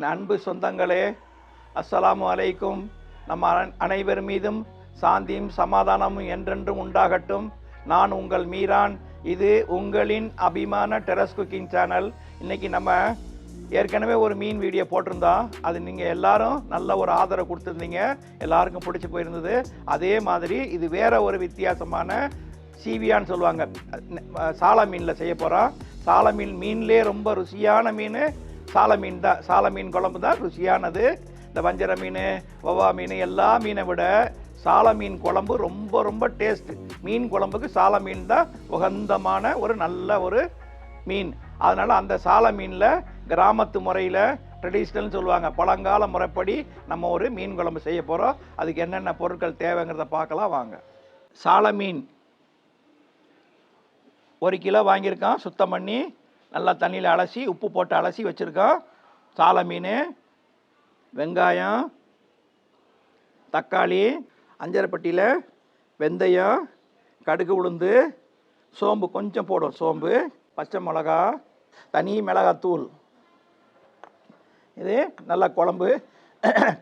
என் அன்பு சொந்தங்களே அஸ்ஸலாமு அலைக்கும். நம் அனைவர் மீதும் சாந்தியும் சமாதானமும் என்றென்றும் உண்டாகட்டும். நான் உங்கள் மீரான். இது உங்களின் அபிமான டெரஸ் குக்கிங் சேனல். இன்றைக்கி நம்ம ஏற்கனவே ஒரு மீன் வீடியோ போட்டிருந்தோம் அது நீங்கள் எல்லாரும் நல்ல ஒரு ஆதரவு கொடுத்துருந்தீங்க. எல்லாருக்கும் பிடிச்சி போயிருந்தது. அதே மாதிரி இது வேறு ஒரு வித்தியாசமான சீவியான்னு சொல்லுவாங்க. சால மீனில் செய்ய போகிறோம் சால மீன் மீன்லேயே ரொம்ப ருசியான மீன். சால மீன் தான் சால மீன் குழம்பு தான் ருசியானது. இந்த வஞ்சர மீன் வவா மீன் எல்லா மீனை விட சால மீன் குழம்பு ரொம்ப ரொம்ப டேஸ்ட்டு மீன் குழம்புக்கு சால மீன் தான் உகந்தமான ஒரு நல்ல ஒரு மீன். அதனால் அந்த சால மீனில் கிராமத்து முறையில் ட்ரெடிஷ்னல்னு சொல்லுவாங்க. பழங்கால முறைப்படி நம்ம ஒரு மீன் குழம்பு செய்ய போகிறோம் அதுக்கு என்னென்ன பொருட்கள் தேவைங்கிறத பார்க்கலாம் வாங்க. சால மீன். ஒரு கிலோ வாங்கியிருக்கான் சுத்தம் பண்ணி நல்லா தண்ணியில் அலசி உப்பு போட்டு அலசி வச்சுருக்கோம். சால மீன் வெங்காயம் தக்காளி அஞ்சரைப்பட்டியில் வெந்தயம் கடுகு உளுந்து சோம்பு கொஞ்சம் போடும் சோம்பு பச்சை மிளகா தனி மிளகாத்தூள். இது நல்லா குழம்பு.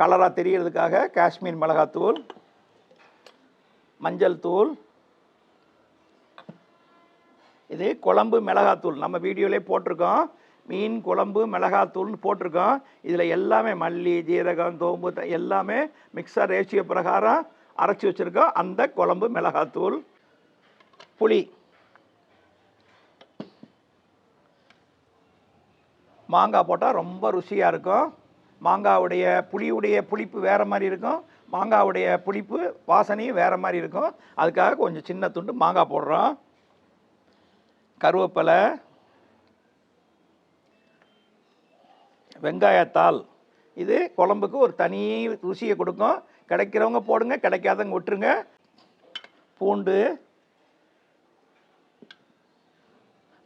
கலராக தெரிகிறதுக்காக காஷ்மீர் மிளகாத்தூள் மஞ்சள் தூள் இது குழம்பு மிளகாத்தூள். நம்ம வீடியோலே போட்டிருக்கோம். மீன் குழம்பு மிளகாத்தூள்னு போட்டிருக்கோம். இதில் எல்லாமே மல்லி ஜீரகம் தோம்பு எல்லாமே மிக்சர் ரேஷியோ பிரகாரம் அரைச்சி வச்சுருக்கோம். அந்த குழம்பு மிளகாத்தூள். புளி. மாங்காய் போட்டால் ரொம்ப ருசியாக இருக்கும். மாங்காவுடைய புளியுடைய புளிப்பு வேறு மாதிரி இருக்கும். மாங்காவுடைய புளிப்பு வாசனையும் வேறு மாதிரி இருக்கும். அதுக்காக கொஞ்சம் சின்ன துண்டு மாங்காய் போடுறோம். கருவேப்பிலை வெங்காயத்தாள். இது குழம்புக்கு ஒரு தனி ருசியை கொடுக்கும். கிடைக்கிறவங்க போடுங்க கிடைக்காதவங்க விட்டுருங்க. பூண்டு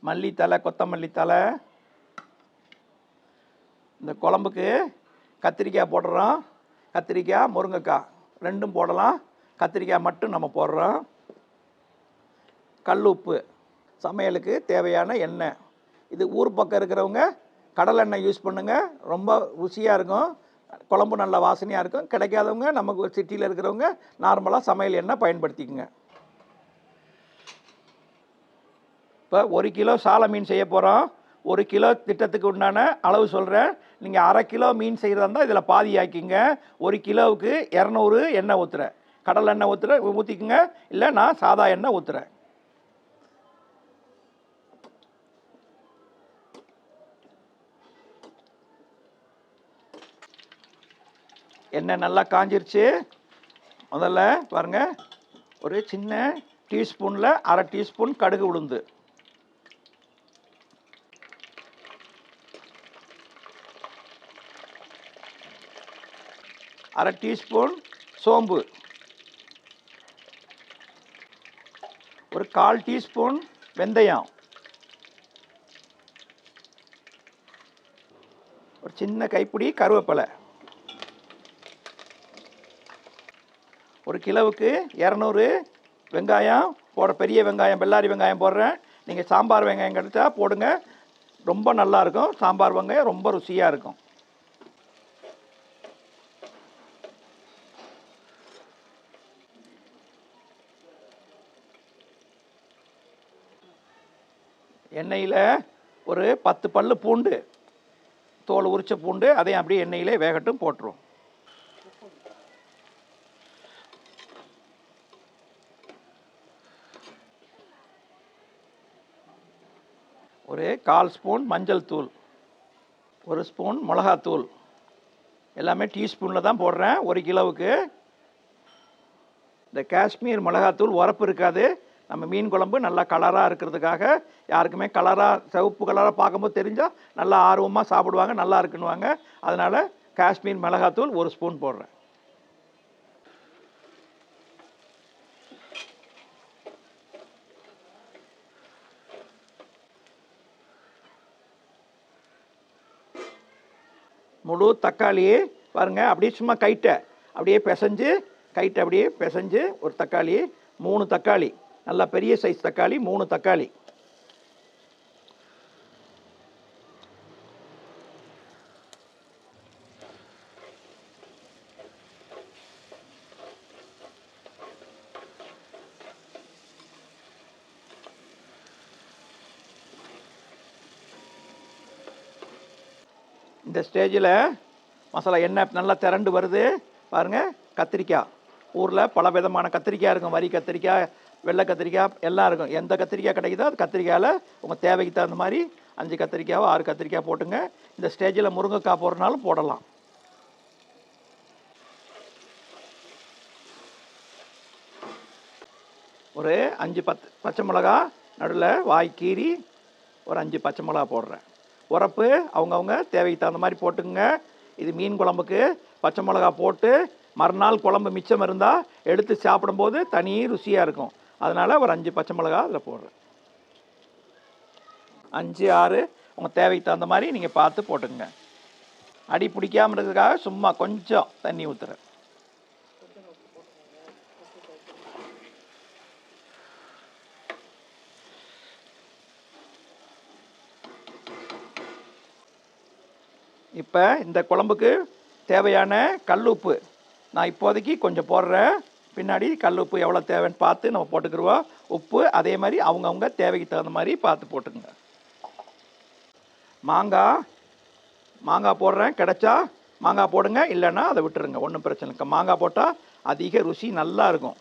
மல்லித்தலை கொத்தமல்லி தலை. இந்த குழம்புக்கு கத்திரிக்காய் போடுறோம். கத்திரிக்காய் முருங்கைக்காய் ரெண்டும் போடலாம். கத்திரிக்காய் மட்டும் நம்ம போடுறோம். கல் உப்பு. சமையலுக்கு தேவையான எண்ணெய். இது ஊர் பக்கம் இருக்கிறவங்க கடலெண்ணெய் யூஸ் பண்ணுங்கள் ரொம்ப ருசியாக இருக்கும். குழம்பு நல்ல வாசனையாக இருக்கும். கிடைக்காதவங்க நமக்கு சிட்டியில் இருக்கிறவங்க நார்மலாக சமையல் எண்ணெய் பயன்படுத்திக்கோங்க. இப்போ ஒரு கிலோ சால மீன் செய்ய போகிறோம் ஒரு கிலோ திட்டத்துக்கு உண்டான அளவு சொல்கிறேன் நீங்கள் அரை கிலோ மீன் செய்கிறதா இருந்தால் இதில் பாதி ஆக்கிங்க ஒரு கிலோவுக்கு இரநூறு எண்ணெய் ஊற்றுறேன் கடல் எண்ணெய் ஊற்றுற ஊற்றிக்குங்க இல்லை நான் சாதா எண்ணெய் ஊற்றுறேன் எண்ணெய் நல்லா காஞ்சிருச்சு. முதல்ல பாருங்க ஒரு சின்ன டீஸ்பூனில் அரை டீஸ்பூன் கடுகு உளுந்து. அரை டீஸ்பூன் சோம்பு. ஒரு கால் டீஸ்பூன் வெந்தயம். ஒரு சின்ன கைப்பிடி கருவேப்பிலை. கிலோவுக்கு இரநூறு வெங்காயம் போட பெரிய வெங்காயம் பெல்லாரி வெங்காயம் போடுறேன். நீங்கள் சாம்பார் வெங்காயம் கிடச்சா போடுங்க. ரொம்ப நல்லா இருக்கும். சாம்பார் வெங்காயம் ரொம்ப ருசியாக இருக்கும். எண்ணெயில் ஒரு பத்து பல் பூண்டு தோல் உரித்த பூண்டு அதையும் அப்படியே எண்ணெயிலே வேகட்டும் போட்டுருவோம். ஒரு கால் ஸ்பூன் மஞ்சள் தூள் ஒரு ஸ்பூன் மிளகாத்தூள். எல்லாமே டீஸ்பூனில் தான் போடுறேன் ஒரு கிலோவுக்கு. இந்த காஷ்மீர் மிளகாத்தூள் உரப்பு இருக்காது. நம்ம மீன் குழம்பு நல்லா கலராக இருக்கிறதுக்காக யாருக்குமே கலராக சிவப்பு கலராக பார்க்கும்போது தெரிஞ்சால் நல்லா ஆர்வமாக சாப்பிடுவாங்க நல்லா இருக்குன்னுவாங்க. அதனால் காஷ்மீர் மிளகாத்தூள் ஒரு ஸ்பூன் போடுறேன். முழு தக்காளி பாருங்கள் அப்படியே சும்மா கைட்டை. அப்படியே பிசைஞ்சு கைட்டை அப்படியே பிசைஞ்சு ஒரு தக்காளி மூணு தக்காளி. நல்லா பெரிய சைஸ் தக்காளி மூணு தக்காளி. இந்த ஸ்டேஜில் மசாலா எண்ணெய் நல்லா திரண்டு வருது. பாருங்கள் கத்திரிக்காய். ஊரில் பல விதமான கத்திரிக்காய் இருக்கும். வரி கத்திரிக்காய் வெள்ளை கத்திரிக்காய் எல்லாம் இருக்கும். எந்த கத்திரிக்காய் கிடைக்குதோ அது கத்திரிக்காயில் உங்கள் தேவைக்கு தகுந்த மாதிரி அஞ்சு கத்திரிக்காவோ ஆறு கத்திரிக்காய் போட்டுங்க. இந்த ஸ்டேஜில் முருங்கைக்காய் போடுறனாலும் போடலாம். ஒரு அஞ்சு பத்து பச்சை மிளகா நடுவில் வாய் கீறி ஒரு அஞ்சு பச்சை மிளகா போடுறேன். உரப்பு அவங்கவுங்க தேவைக்கு தகுந்த மாதிரி போட்டுக்குங்க. இது மீன் குழம்புக்கு பச்சை மிளகா போட்டு மறுநாள் குழம்பு மிச்சம் இருந்தால் எடுத்து சாப்பிடும்போது தனி ருசியாக இருக்கும். அதனால் ஒரு அஞ்சு பச்சை மிளகா அதில் போடுறேன். அஞ்சு ஆறு உங்கள் தேவைக்கு தகுந்த மாதிரி நீங்கள் பார்த்து போட்டுக்கங்க. அடி பிடிக்காம இருக்கிறதுக்காக சும்மா கொஞ்சம் தண்ணி ஊற்றுறேன் இப்போ இந்த குழம்புக்கு தேவையான கல் உப்பு. நான் இப்போதைக்கு கொஞ்சம் போடுறேன். பின்னாடி கல் உப்பு எவ்வளோ தேவைன்னு பார்த்து நம்ம போட்டுக்கிடுவோம் உப்பு அதே மாதிரி அவங்கவுங்க தேவைக்கு தகுந்த மாதிரி பார்த்து போட்டுக்குங்க. மாங்காய் மாங்காய் போடுறேன். கிடச்சா மாங்காய் போடுங்க. இல்லைன்னா அதை விட்டுருங்க. ஒன்றும் பிரச்சனை இல்லை மாங்காய் போட்டால் அதிக ருசி நல்லா இருக்கும்.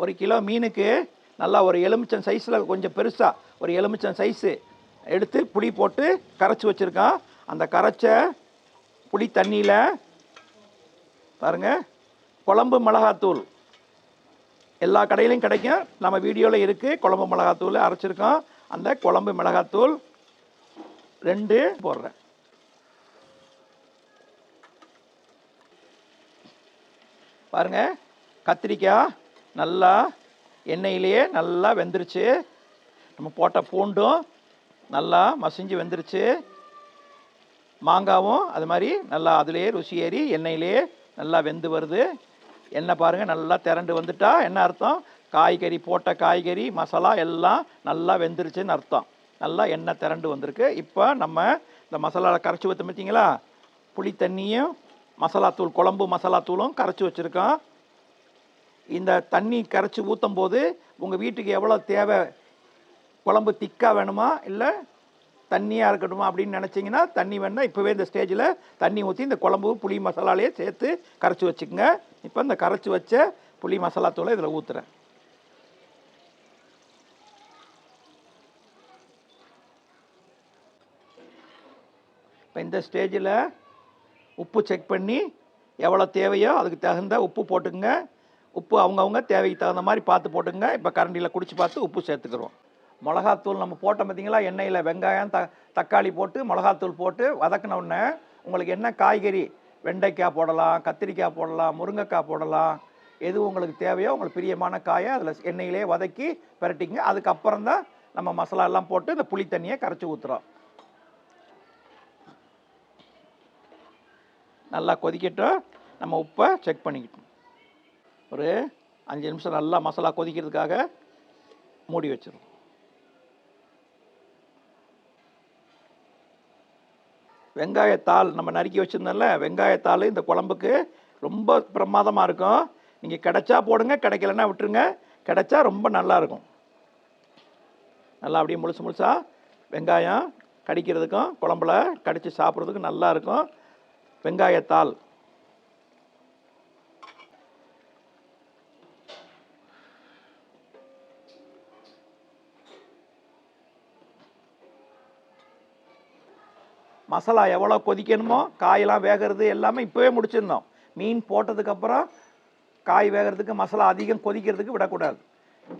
ஒரு கிலோ மீனுக்கு நல்லா ஒரு எலுமிச்சம் சைஸில் கொஞ்சம் பெருசாக ஒரு எலுமிச்சம் சைஸு எடுத்து புளி போட்டு கரைச்சி வச்சுருக்கான். அந்த கரைச்ச புளி தண்ணியில் பாருங்க குழம்பு மிளகாத்தூள். எல்லா கடையிலையும் கிடைக்கும். நம்ம வீடியோவில் இருக்குது குழம்பு மிளகாத்தூள் அரைச்சிருக்கோம் அந்த குழம்பு மிளகாத்தூள் ரெண்டு போடுறேன். பாருங்க கத்திரிக்காய் நல்லா எண்ணெயிலேயே நல்லா வெந்துருச்சு. நம்ம போட்ட பூண்டும் நல்லா மசிஞ்சு வெந்துருச்சு. மாங்காவும் அது மாதிரி நல்லா அதுலேயே ருசி ஏறி எண்ணெயிலே நல்லா வெந்து வருது. எண்ணெய் பாருங்கள் நல்லா திரண்டு வந்துட்டா. என்ன அர்த்தம்? காய்கறி போட்ட காய்கறி மசாலா எல்லாம் நல்லா வெந்துருச்சுன்னு அர்த்தம். நல்லா எண்ணெய் திரண்டு வந்திருக்கு. இப்போ நம்ம இந்த மசாலாவில் கரைச்சி ஊற்ற பார்த்தீங்களா புளி தண்ணியும் மசாலாத்தூள் குழம்பு மசாலாத்தூளும் கரைச்சி வச்சுருக்கோம். இந்த தண்ணி கரைச்சி ஊற்றும் போது உங்கள் வீட்டுக்கு எவ்வளோ தேவை? குழம்பு திக்காக வேணுமா? இல்லை தண்ணியாக இருக்கட்டுமா அப்படின்னு நினச்சிங்கன்னா தண்ணி வேணால் இப்போவே இந்த ஸ்டேஜில் தண்ணி ஊற்றி இந்த குழம்பு புளி மசாலாலேயே சேர்த்து கரைச்சி வச்சுக்கோங்க. இப்போ இந்த கரைச்சி வச்ச புளி மசாலா தூளை இதில் ஊற்றுறேன் இப்போ இந்த ஸ்டேஜில் உப்பு செக் பண்ணி எவ்வளோ தேவையோ அதுக்கு தகுந்த உப்பு போட்டுக்கங்க. உப்பு அவங்கவுங்க தேவைக்கு தகுந்த மாதிரி பார்த்து போட்டுங்க இப்போ கரண்டியில் குடிச்சு பார்த்து உப்பு சேர்த்துக்கிறோம். மிளகாத்தூள் நம்ம போட்டோம் பார்த்தீங்களா எண்ணெயில் வெங்காயம் த தக்காளி போட்டு மிளகாத்தூள் போட்டு வதக்கினோடனே உங்களுக்கு என்ன காய்கறி? வெண்டைக்காய் போடலாம் கத்திரிக்காய் போடலாம் முருங்கைக்காய் போடலாம். எது உங்களுக்கு தேவையோ உங்களுக்கு பிரியமான காயை அதில் எண்ணெயிலே வதக்கி பரட்டிங்க அதுக்கப்புறம் தான் நம்ம மசாலா எல்லாம் போட்டு இந்த புளி தண்ணியை கரைச்சி ஊற்றுறோம் நல்லா கொதிக்கட்டும். நம்ம உப்பை செக் பண்ணிக்கிட்டோம். ஒரு அஞ்சு நிமிஷம் நல்லா மசாலா கொதிக்கிறதுக்காக மூடி வச்சிருவோம் வெங்காயத்தாள் நம்ம நறுக்கி வச்சுருந்தோம்ல வெங்காயத்தாள் இந்த குழம்புக்கு ரொம்ப பிரமாதமாக இருக்கும். நீங்கள் கிடைச்சா போடுங்க கிடைக்கலன்னா விட்டுருங்க. கிடைச்சா ரொம்ப நல்லாயிருக்கும் நல்லா அப்படியே முழுசு முழுசாக வெங்காயம் கடிக்கிறதுக்கும் குழம்புல கடித்து சாப்பிட்றதுக்கும் நல்லாயிருக்கும் வெங்காயத்தாள் மசாலா எவ்வளோ கொதிக்கணுமோ காயெல்லாம் வேகிறது எல்லாமே இப்போவே முடிச்சிருந்தோம். மீன் போட்டதுக்கப்புறம் காய் வேகிறதுக்கு மசாலா அதிகம் கொதிக்கிறதுக்கு விடக்கூடாது.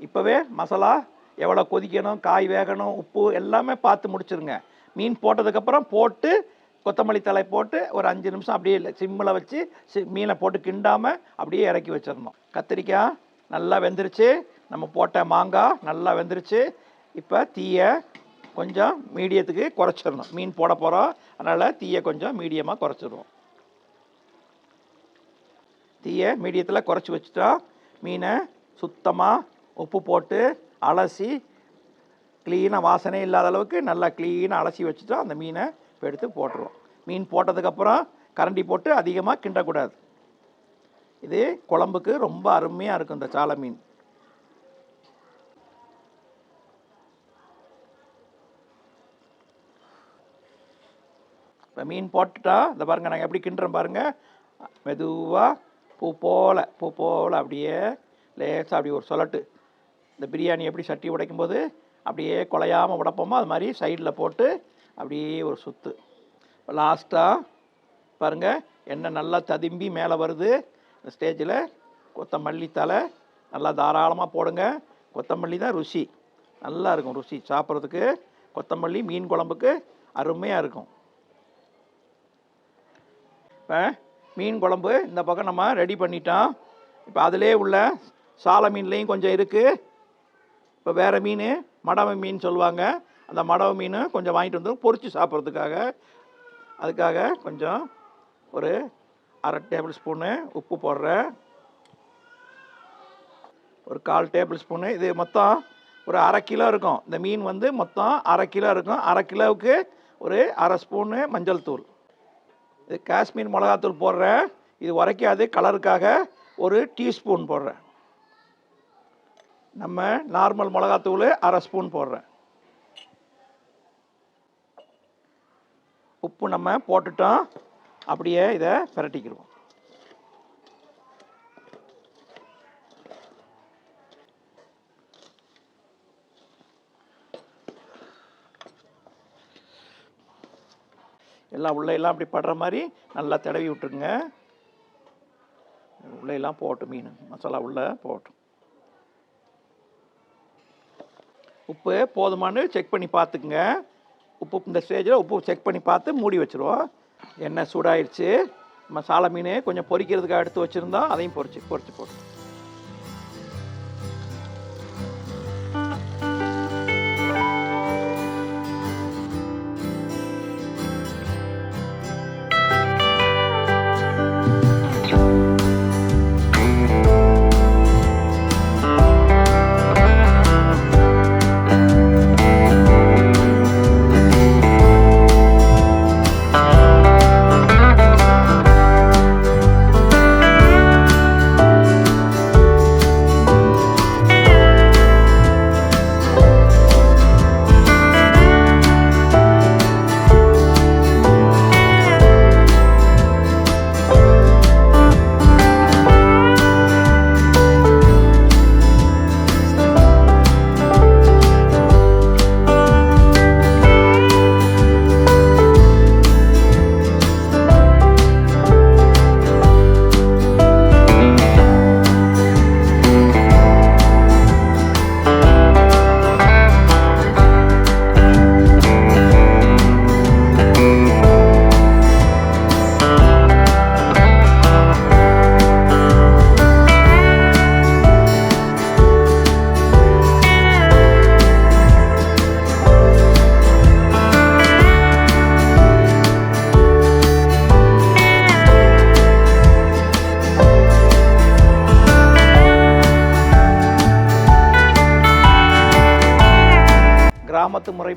இப்போவே மசாலா எவ்வளோ கொதிக்கணும் காய் வேகணும் உப்பு எல்லாமே பார்த்து முடிச்சிருங்க. மீன் போட்டதுக்கப்புறம் போட்டு கொத்தமல்லி தழை போட்டு ஒரு அஞ்சு நிமிஷம் அப்படியே சிம்மில் வச்சு சி- மீனை போட்டு கிண்டாமல் அப்படியே இறக்கி வச்சிடணும் கத்திரிக்காய் நல்லா வெந்துருச்சு. நம்ம போட்ட மாங்காய் நல்லா வெந்துருச்சு. இப்போ தீயை கொஞ்சம் மீடியத்துக்கு குறைச்சிடணும். மீன் போட போகிறோம் அதனால் தீயை கொஞ்சம் மீடியமாக குறைச்சிடுவோம். தீயை மீடியத்தில் குறைச்சி வச்சுட்டா மீனை சுத்தமாக உப்பு போட்டு அலசி க்ளீனாக வாசனை இல்லாத அளவுக்கு நல்லா க்ளீனாக அலசி வச்சுட்டா அந்த மீனை இப்போ எடுத்து போட்டுருவோம். மீன் போட்டதுக்கப்புறம் கரண்டி போட்டு அதிகமாக கிண்டக்கூடாது. இது குழம்புக்கு ரொம்ப அருமையாக இருக்கும் இந்த சாலை மீன். இப்போ மீன் போட்டுட்டா இந்த பாருங்கள் நாங்கள் எப்படி கிண்டுறோம் பாருங்கள் மெதுவாக பூ போல பூ போல அப்படியே லேசாக அப்படி ஒரு சொலட்டு. இந்த பிரியாணி எப்படி சட்டி உடைக்கும் போது அப்படியே குலையாமல் உடப்போமோ அது மாதிரி சைடில் போட்டு அப்படியே ஒரு சுத்து. லாஸ்ட்டாக பாருங்கள் எண்ணெய் நல்லா ததும்பி மேலே வருது. இந்த ஸ்டேஜில் கொத்தமல்லி தலை நல்லா தாராளமாக போடுங்க. கொத்தமல்லி தான் ருசி. நல்லா இருக்கும் ருசி சாப்பிட்றதுக்கு. கொத்தமல்லி மீன் குழம்புக்கு அருமையாக இருக்கும். இப்போ மீன் குழம்பு இந்த பக்கம் நம்ம ரெடி பண்ணிட்டோம். இப்போ அதிலே உள்ள சால மீன்லேயும் கொஞ்சம் இருக்குது இப்போ வேறு மீன் மடவை மீன் சொல்லுவாங்க. அந்த மடவை மீன் கொஞ்சம் வாங்கிட்டு வந்து பொறிச்சு சாப்பிட்றதுக்காக. அதுக்காக கொஞ்சம் ஒரு அரை டேபிள் ஸ்பூனு உப்பு போடுறேன். ஒரு கால் டேபிள் ஸ்பூனு இது மொத்தம் ஒரு அரை கிலோ இருக்கும். இந்த மீன் வந்து மொத்தம் அரை கிலோ இருக்கும். அரை கிலோவுக்கு ஒரு அரை ஸ்பூனு மஞ்சள் தூள். இது காஷ்மீர் மிளகாத்தூள் போடுறேன். இது உரைக்காது கலருக்காக ஒரு டீஸ்பூன் போடுறேன். நம்ம நார்மல் மிளகாத்தூள் அரை ஸ்பூன் போடுறேன். உப்பு நம்ம போட்டுட்டோம். அப்படியே இதை பிரட்டிக்கிடுவோம். எல்லாம் உள்ளையெல்லாம் எல்லாம் அப்படி படுற மாதிரி நல்லா தடவி விட்டுருங்க. உள்ளையெல்லாம் எல்லாம் போட்டு மீன் மசாலா உள்ள போட்டும். உப்பு போதுமானு செக் பண்ணி பார்த்துக்குங்க. உப்பு இந்த ஸ்டேஜில் உப்பு செக் பண்ணி பார்த்து மூடி வச்சுருவோம். எண்ணெய் சூடாயிருச்சு. மசாலா மீன் கொஞ்சம் பொறிக்கிறதுக்காக எடுத்து வச்சுருந்தோம் அதையும் பொறிச்சு பொறிச்சு போட்டு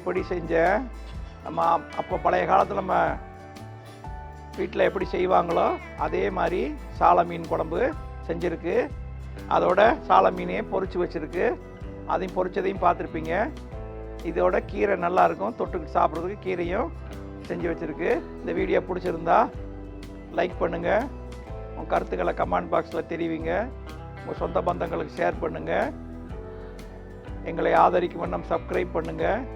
எப்படி செஞ்சேன் செஞ்ச? நம்ம அப்போ பழைய காலத்தில் நம்ம வீட்டில் எப்படி செய்வாங்களோ அதே மாதிரி சால மீன் குழம்பு செஞ்சுருக்கு. அதோட சால மீனையும் பொறிச்சு வச்சுருக்கு. அதையும் பொறிச்சதையும் பார்த்துருப்பீங்க. இதோட கீரை நல்லாயிருக்கும் தொட்டுக்கு தொட்டுக்கிட்டு சாப்பிட்றதுக்கு கீரையும் செஞ்சு வச்சுருக்கு. இந்த வீடியோ பிடிச்சிருந்தா லைக் பண்ணுங்கள் உங்கள் கருத்துக்களை கமெண்ட் பாக்ஸில் தெரிவிங்க. உங்கள் சொந்த பந்தங்களுக்கு ஷேர் பண்ணுங்கள் எங்களை ஆதரிக்கும் வண்ணம் சப்ஸ்கிரைப் பண்ணுங்கள்